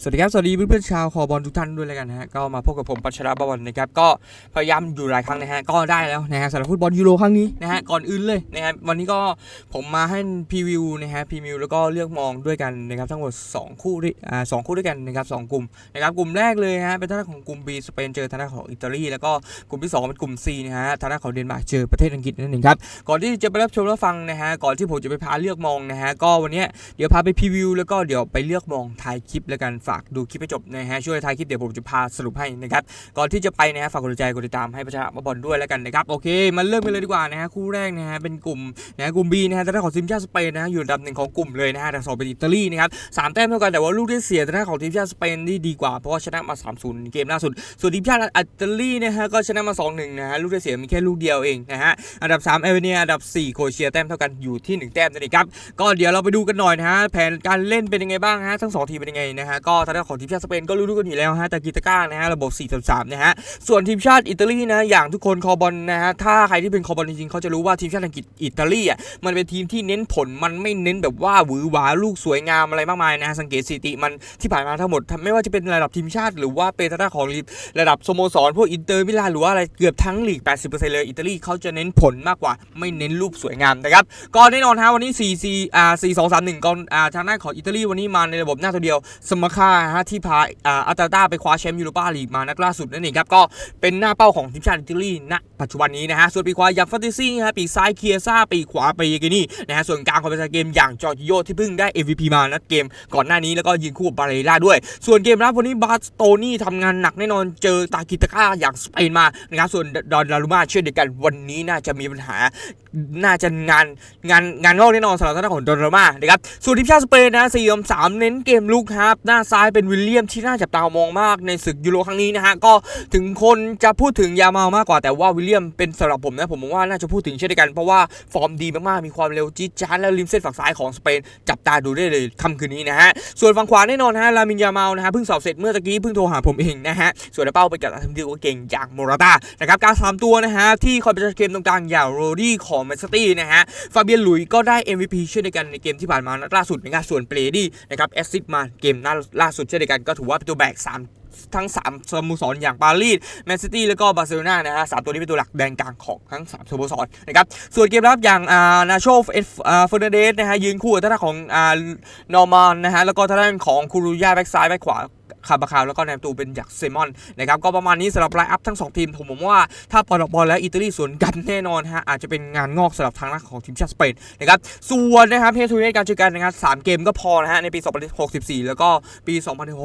สวัสดีครับ สวัสดีเพื่อนๆชาวคอบอลทุกท่านด้วยแล้วกันนะฮะ ก็มาพบกับผมปัชราบอลนะครับ ก็พยายามอยู่หลายครั้งนะฮะ ก็ได้แล้วนะฮะสำหรับฟุตบอลยูโรครั้งนี้นะฮะ ก่อนอื่นเลยนะครับ วันนี้ก็ผมมาให้พรีวิวนะฮะ พรีวิวแล้วก็เลือกมองด้วยกันนะครับ ทั้งหมด 2 คู่ด้วยอ่าสองคู่ด้วยกันนะครับสองกลุ่มนะครับ กลุ่มแรกเลยฮะ เป็นทางด้านของกลุ่ม B สเปนเจอทางด้านของอิตาลี แล้วก็กลุ่มที่ 2 เป็นกลุ่ม C นะฮะ ทางด้านของเดนมาร์กเจอประเทศอังกฤษนั่นเองครับ ก่อนที่จะไปรับชมรับฟังนะฮะ ก่อนที่ผมจะไปพาเลือกมองนะฮะ ก็วันนี้เดี๋ยวพาไปพรีวิวแล้วก็เดี๋ยวไปเลือกมองทายคลิปแล้วกันฝากากดูคลิปให้จบนะฮะช่วยทายคลิปเดี๋ยวผมจะพาสรุปให้นะครับก่อนที่จะไปนะฮะฝากกดใจกดติดตามให้ประชาบอลด้วยแล้วกันนะครับโอเคมาเริ่มกันเลยดีกว่านะฮะคู่แรกนะฮะเป็นกลุ่มนะกลุ่ม B นะฮะทางด้าของทีมชาติสเปนนะฮะอยู่อันดับหนึ่งของกลุ่มเลยนะฮะอันดับสองเป็นอิตาลีนะครับสามแต้มเท่ากันแต่ว่าลูกที่เสียทางด้าของทีมชาติสเปนนี่ดีกว่าเพราะว่าชนะมา 3-0 เกมล่าสุด ส่วนทีมชาติอิตาลีนะฮะก็ชนะมา 2-1 นะฮะลูกที่เสียมีแค่ลูกเดียวเองนะฮะอันดับ3เอเวเนียอันดับ 4 โคเอเชียแต้มเท่ากันอยู่ที่หนึ่งแต้มนั่นเองครับก็เดี๋ยวเราไปดูกันหน่อยนะฮะแผนการเล่นเป็นยังไงบ้างฮะทั้งสองทีมเป็นยังไงนะฮะก็ทางด้านของทีมชาติสเปนก็รู้ๆกันอยู่แล้วฮะแตากิตาก้านะฮะระบบ4-3นะฮะส่วนทีมชาติอิตาลีนะอย่างทุกคนคอบอลนะฮะถ้าใครที่เป็นคอบอลจริงๆเขาจะรู้ว่าทีมชาติอังกฤษอิตาลีอะมันเป็นทีมที่เน้นผลมันไม่เน้นแบบว่าหวือหวาลูกสวยงามอะไรมากมายนะฮะสังเกตสถิติมันที่ผ่านมาทั้งหมด ไม่ว่าจะเป็นระดับทีมชาติ หรือว่าเป็นทางด้านของระดับสโมสรพวกอินเตอร์มิลานหรือว่าอะไรเกือบทั้งลีก 80%เลยอิตาลีเขาจะเน้นผลมากกว่า ไม่เน้นรูปสวยงามนะครับก็แน่นอนฮะวันนี้4 4อ่า4 2 3 1ก็อ่าทางด้านของอิตาลีวันนี้มาในระบบหน้าตัวเดียวสมคาฮะที่พาอาอัตาตาไปคว้าแชมป์ยูโรปาลีกมานัดล่าสุดนั่นเองครับก็เป็นหน้าเป้าของทีมชาติอิตาลีณปัจจุบันนี้นะฮะส่วนปีขวาอย่างฟัตติซี่ฮะปีซ้ายเคียซ่าปีขวาไปเยกินี่นะฮะส่วนกลางของเป็นเกมอย่างจอร์จิโยที่เพิ่งได้ MVP มานัดเกมก่อนหน้านี้แล้วก็ยิงคู่กับบาเรล่าด้วย ส่วนเกมรับวันนี้บาสโตนี่ทำงานหนักแน่นอนเจอตากิตาก้าอย่างสเปนมานะครับส่วนดอนดารุมาเช่นเดียวกันวันนี้น่าจะมีปัญหาน่าจะงานงานงานงอกแน่นอนสำหรับทางด้านของดนนามานะครับส่วนทีมชาติสเปนนะสี่ยมสามเน้นเกมลุกครับ หน้าซ้ายเป็นวิลเลียมที่น่าจับตามองมากในศึกยูโรครั้งนี้นะฮะก็ถึงคนจะพูดถึงยามามากกว่าแต่ว่าวิลเลียมเป็นสำหรับผมนะผมมองว่าน่าจะพูดถึงเช่นเดียวกัน เพราะว่าฟอร์มดีมากๆมีความเร็วจี๊ดจ๊าดแล้วริมเส้นฝั่งซ้ายของสเปนจับตาดูได้เลยค่ำคืนนี้นะฮะส่วนฝั่งขวาแน่นอนฮะลามินยามานะฮะเพิ่งสอบเสร็จเมื่อตะกี้เพิ่งโทรหาผมเองนะฮะส่วนเป้าไปกับทีมที่เก่งอย่างโมราตานะครับการสามตัวนะฮะที่คอยประชันเกมตรงกลางอย่างโรดี้ของแมนเชสเตอร์ตี้นะฮะ ฟาเบียนหลุยก็ได้ MVP เช่นเดียวกันในเกมที่ผ่านมานัดล่าสุดนะครับ ส่วนเปรดี้นะครับแอสซิสต์มาเกมนัดล่าสุดเช่นเดียวกันก็ถือว่าเป็นตัวแบก3 ทั้ง 3สโมสรอย่างปารีสแมนซิตี้แล้วก็บาร์เซโลนานะฮะสามตัวนี้เป็นตัวหลักแดนกลางของทั้ง3สโมสรนะครับส่วนเกมรับอย่างอ่านาโชเอฟอ่าเฟอร์นันเดสนะฮะยืนคู่กับทางด้าของอ่านอร์มานนะฮะแล้วก็ทางด้านของคูรุย่าแบ็กซ้ายแบ็กขวาคาบาคาวแล้วก็แนมตูเป็นจากเซมอนนะครับก็ประมาณนี้สำหรับไลน์อัพทั้ง 2 ทีม ผมผมว่าถ้าปอลบอลและอิตาลีสวนกันแน่นอนฮะอาจจะเป็นงานงอกสำหรับทางด้านของทีมชาติสเปนนะครับส่วนนะครับเพทูในการเจอกันนะครับสามเกมก็พอนะฮะในปี 2064 แล้วก็ปี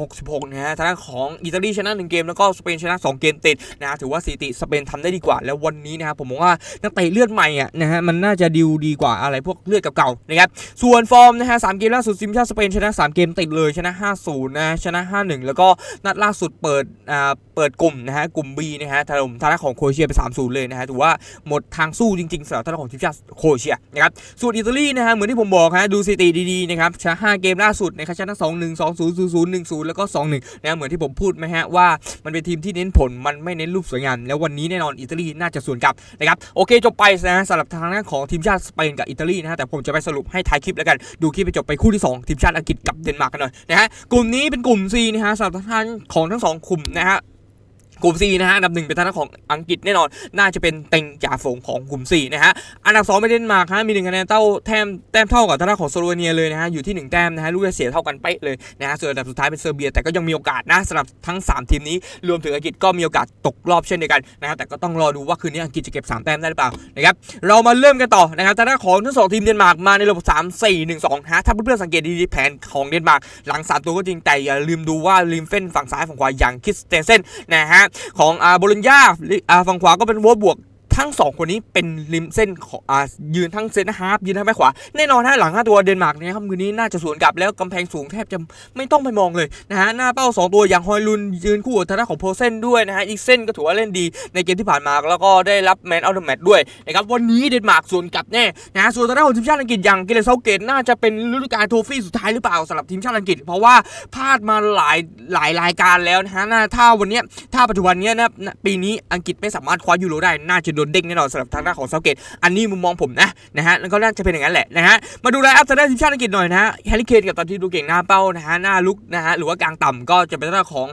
2066 นะฮะทางด้านของอิตาลีชนะ1เกมแล้วก็สเปนชนะ2เกมติดนะฮะถือว่าสถิติสเปนทำได้ดีกว่า แล้ววันนี้นะครับผมมองว่านักเตะเลือดใหม่อะนะฮะมันน่าจะดิวดีกว่าอะไรพวกเลือดเก่าๆนะครับส่วนฟอร์มนะฮะสามเกมล่าสุดทีมชาติสเปนชนะ 3 เกมติดเลยชนะ 5-0นะชนะ 5-1 แล้วก็นัดล่าสุดเปิดอ่าเปิดกลุ่มนะฮะกลุ่ม B นะฮะถล่มทางด้านของโครเอเชียไป 3-0 เลยนะฮะถือว่าหมดทางสู้จริงๆสำหรับทางด้านของทีมชาติโครเอเชียนะครับส่วนอิตาลีนะฮะเหมือนที่ผมบอกฮะดูสถิติดีๆนะครับชนะ5เกมล่าสุดนะครับชนะ2-1 2-0 0-0 1-0แล้วก็2-1นะเหมือนที่ผมพูดไหมฮะว่ามันเป็นทีมที่เน้นผลมันไม่เน้นรูปสวยงามแล้ววันนี้แน่นอนอิตาลีน่าจะส่วนกลับนะครับโอเคจบไปนะสำหรับทางด้านของทีมชาติสเปนกับอิตาลีนะฮะแต่ผมจะไปสรุปให้ท้ายคลิปแล้วกันดูคลิปไปจบไปคู่ที่สองทีมชาติอังกฤษกับเดนมาร์กกันหน่อยนะฮะกลุ่มนี้เป็นกลุ่ม C นะฮะสำหรับทางของทั้งสองกลุ่มนะฮะ กลุ่ม C นะฮะอันดับหนึ่งเป็นทางด้านของอังกฤษแน่นอน น่าจะเป็นเต็งจ่าฝูงของกลุ่ม4นะฮะอันดับ2เป็นเดนมาร์กฮะมีหนึ่งคะแนนเท่าแต้มแต้มเท่ากับทางด้านของโซโลเวเนียเลยนะฮะอยู่ที่ 1 แต้มนะฮะลูกได้เสียเท่ากันเป๊ะเลยนะฮะส่วนอันดับสุดท้ายเป็นเซอร์เบีย แต่ก็ยังมีโอกาสนะสำหรับทั้ง 3 ทีมนี้รวมถึงอังกฤษก็มีโอกาสตกรอบเช่นเดียวกันนะฮะแต่ก็ต้องรอดูว่าคืนนี้อังกฤษจะเก็บ 3 แต้มได้หรือเปล่านะครับเรามาเริ่มกันต่อนะครับทางด้านของทั้งสองทีมเดนมาร์กมาในระบบ 3 4 1 2ฮะถ้าเพื่อนๆสังเกตดีๆแผนของเดนมาร์กหลังสามตัวก็จริงแต่อย่าลืมดูว่าริมเฟ้นฝั่งซ้ายฝั่งขวาอย่างคิสเตเซนนะฮะของอาโบลินยาอาฝั่งขวาก็เป็นวบวก ทั้งสองคนนี้เป็นริมเส้นของอ่ายืนทั้งเซนฮาร์ฟยืนทั้งแบ็คขวา แน่นอนฮะหลังห้าตัวเดนมาร์กเนี่ยครับคืนนี้น่าจะสวนกลับแล้วกำแพงสูงแทบจะไม่ต้องไปมองเลยนะฮะหน้าเป้า 2 ตัวอย่างฮอยลุนยืนคู่กับทางด้านของโพเซนด้วยนะฮะอีกเส้นก็ถือว่าเล่นดีในเกมที่ผ่านมาแล้วก็ได้รับแมนเอาเดอะแมตด้วยนะครับวันนี้เดนมาร์กสวนกลับแน่นะฮะส่วนทางด้านของทีมชาติอังกฤษอย่างเกเรเซาเกตน่าจะเป็นฤดูกาลโทฟี่สุดท้ายหรือเปล่าสำหรับทีมชาติอังกฤษ เพราะว่าพลาดมาหลายหลายรายการแล้วนะฮะถ้าวันนี้ถ้าปัจจุบันนี้นะปีนี้อังกฤษไม่สามารถคว้ายูโรได้น่าจะโดนนเด้งแน่นอนสำหรับทางด้านของเซาเกตอันนี้มุมมองผมนะนะฮะแล้วก็น่าจะเป็นอย่างนั้นแหละนะฮะมาดูไลน์อัพทางด้านทีมชาติอังกฤษหน่อยนะฮะแฮร์รี่เคนกับตอนที่ดูเก่งหน้าเป้านะฮะหน้าลุกนะฮะหรือว่ากลางต่ำก็จะเป็นทางด้านของ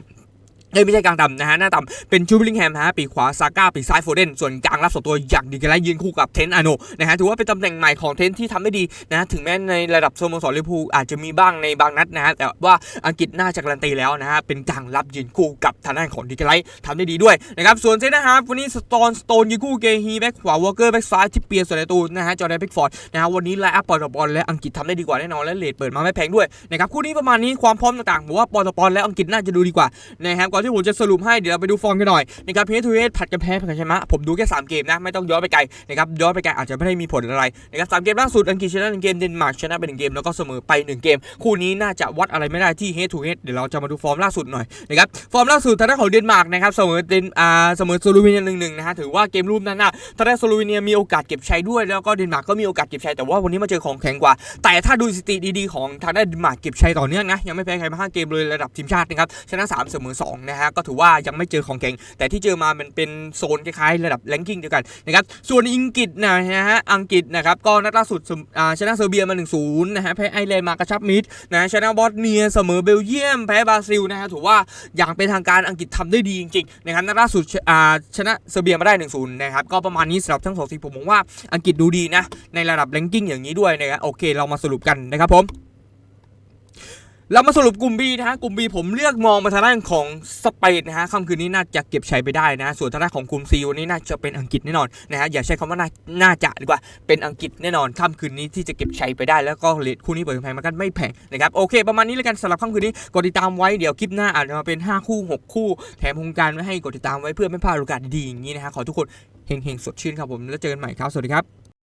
เอ้ยไม่ใช่กลางต่ำนะฮะหน้าต่ำเป็นชูบิลลิงแฮมฮะปีขวาซาก้าปีซ้ายโฟเดนส่วนกลางรับส่วนตัวอย่างดีกันไลยืนคู่กับเทนอาโนนะฮะถือว่าเป็นตำแหน่งใหม่ของเทนที่ทำได้ดีนะะถึงแม้ในระดับสโมสรลิเวอร์พูลอาจจะมีบ้างในบางนัดนะฮะแต่ว่าอังกฤษน่าจะการันตีแล้วนะฮะเป็นกลางรับยืนคู่กับทางด้านของดีกันไลทำได้ดีด้วยนะครับส่วนเซนนะฮะวันนี้สโตนสโตนยืนคู่เกฮีแบ็กขวาวอลเกอร์แบ็กซ้ายที่เปียร์ส่วนในตูนะฮะจอร์แดนเบ็กฟอร์ดนะฮะวันนี้ไลอัพปอร์ตบอลและอังกฤษทำได้ดีกว่าแน่นอนและเลทเปิดมาไม่แพงด้วยนะครับคู่นี้ประมาณนี้ความพร้อมต่างๆผมว่าปอร์ตบอลและอังกฤษน่าจะดูดีกว่านะครับอนที่ผมจะสรุปให้เดี๋ยวเราไปดูฟอร์มกันหน่อยนะครับเพทูเอผัดกันแพ้ผัดกันชนะผมดูแค่3เกมนะไม่ต้องย้อนไปไกลนะครับย้อนไปไกลอาจจะไม่ได้มีผลอะไรนะครับสามเกมล่าสุดอังกฤษชนะหนึ่งเกมเดนมาร์กชนะไปหนึ่งเกมแล้วก็เสมอไปหนึ่งเกม คู่นี้น่าจะวัดอะไรไม่ได้ที่เฮทูเฮดเดี๋ยวเราจะมาดูฟอร์มล่าสุดหน่อยนะครับฟอร์มล่าสุดทางด้านของเดนมาร์กนะครับเสมอเดนอ่าเสมอสโลวีเนียหนึ่งหนึ่งนะฮะถือว่าเกมรูปนั้นน่ะทางด้านสโลวีเนียมีโอกาสเก็บชัยด้วยแล้วก็เดนมาร์กก็มีโอกาสเก็บชัยแต่ว่าวันนี้มาเจอของแข็งกว่า แต่ถ้าดูสถิติดีๆของทางด้านเดนมาร์กเก็บชัยต่อเนื่องนะยังไม่แพ้ใครมาห้าเกมเลยระดับทีมชาตินะครับชนะสามเสมอสองนะฮะก็ถือว่ายังไม่เจอของแข็ง แต่ที่เจอมามันเป็นโซนคล้ายๆระดับแรงกิ้งเดียวกันนะครับส่วนอังกฤษนะฮะอังกฤษนะครับก็นัดล่าสุดชนะเซอร์เบียมา 1-0นะฮะแพ้ไอร์แลนด์มากระชับมิตรนะชนะบอสเนียเสมอเบลเยียมแพ้บราซิลนะฮะถือว่าอย่างเป็นทางการอังกฤษทำได้ดีจริงๆนะครับนัดล่าสุดชนะเซอร์เบียมาได้ 1-0นะครับก็ประมาณนี้สำหรับทั้งสองทีมผมมองว่าอังกฤษดูดีนะในระดับแรงกิ้งอย่างนี้ด้วยนะครับโอเคเรามาสรุปกันนะครับผม เรามาสรุปกลุ่ม B นะฮะกลุ่ม B ผมเลือกมองมาทางด้านของสเปนนะฮะค่ำคืนนี้น่าจะเก็บชัยไปได้นะ ส่วนทางด้านของกลุ่ม C วันนี้น่าจะเป็นอังกฤษแน่นอนนะฮะอย่าใช้คำว่าน่าน่าจะดีกว่าเป็นอังกฤษแน่นอนค่ำคืนนี้ที่จะเก็บชัยไปได้แล้วก็เลทคู่นี้เปิดแพงมากันไม่แพงนะครับโอเค ประมาณนี้แล้วกันสำหรับค่ำคืนนี้กดติดตามไว้เดี๋ยวคลิปหน้าอาจจะมาเป็น 5 คู่ 6 คู่ แถมโครงการไว้ให้กดติดตามไว้เพื่อไม่พลาดโอกาสดีๆอย่างนี้นะฮะขอทุกคนเฮงๆสดชื่นครับผมแล้วเจอกันใหม่ครับสวัสดีครับ